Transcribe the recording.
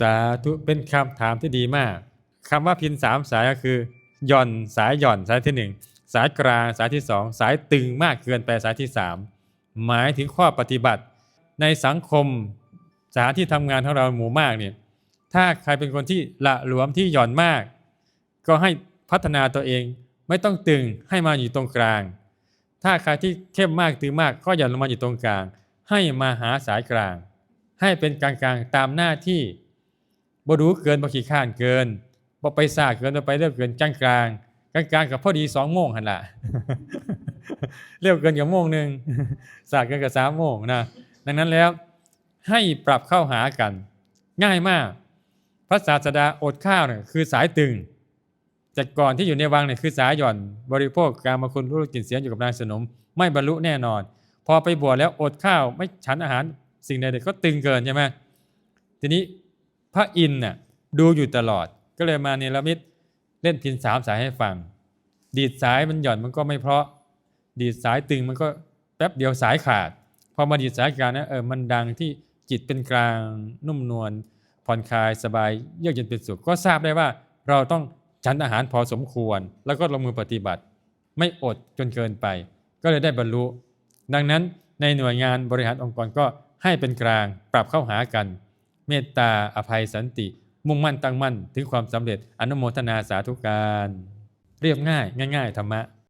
สาธุเป็นคำถามที่ดีมากคำว่าพินสามสายก็คือหย่อนสายหย่อนสายที่หนึ่งสายกลางสายที่สองสายตึงมากเกินไปสายที่สามหมายถึงข้อปฏิบัติ ในสังคมสถานที่ทำงานของเราหมู่มากเนี่ยถ้าใครเป็นคนที่ละหลวมที่หย่อนมาก ก็ให้พัฒนาตัวเองไม่ต้องตึงให้มาอยู่ตรงกลาง ถ้าใครที่เข้มมากตึงมากก็หย่อนลงมาอยู่ตรงกลาง ให้มาหาสายกลาง ให้เป็นกลางๆตามหน้าที่ บ่รู้เกินบ่ขี้ข้านเกินบ่ไปซ่าเกินบ่ไปเร็วเกินกลางกลางกลางกลางกับพอดีสองโมงหันละเร็วเกินกับโมงหนึ่งซ่าเกินกับสามโมงนะดังนั้นแล้วให้ปรับเข้าหากัน ง่ายมาก พระศาสดาอดข้าวเนี่ยคือสายตึงแต่ก่อนที่อยู่ในวังเนี่ยคือสายหย่อนบริโภคการมาคุณรู้กลิ่นเสียงอยู่กับนางสนม ไม่บรรลุแน่นอน พอไปบวชแล้วอดข้าวไม่ฉันอาหารสิ่งใดๆก็ตึงเกินใช่ไหมทีนี้ พระอินทร์น่ะดูอยู่ตลอดก็เลยมาเนรมิตเล่นพินสามสายให้ฟัง ดีดสายมันหย่อนมันก็ไม่เพราะ ดีดสายตึงมันก็แป๊บเดียวสายขาดพอมาดีดสายกลางนะเออมันดังที่จิตเป็นกลางนุ่มนวลผ่อนคลายสบายเยือกเย็นเป็นสุขก็ทราบได้ว่าเราต้องฉันอาหารพอสมควร แล้วก็ลงมือปฏิบัติ ไม่อดจนเกินไป ก็เลยได้บรรลุ ดังนั้นในหน่วยงานบริหารองค์กรก็ให้เป็นกลางปรับเข้าหากัน เมตตาอภัยสันติ มุ่งมั่นตั้งมั่น ถึงความสำเร็จอนุโมทนาสาธุการ เรียบง่าย ง่าย ๆ ธรรมะ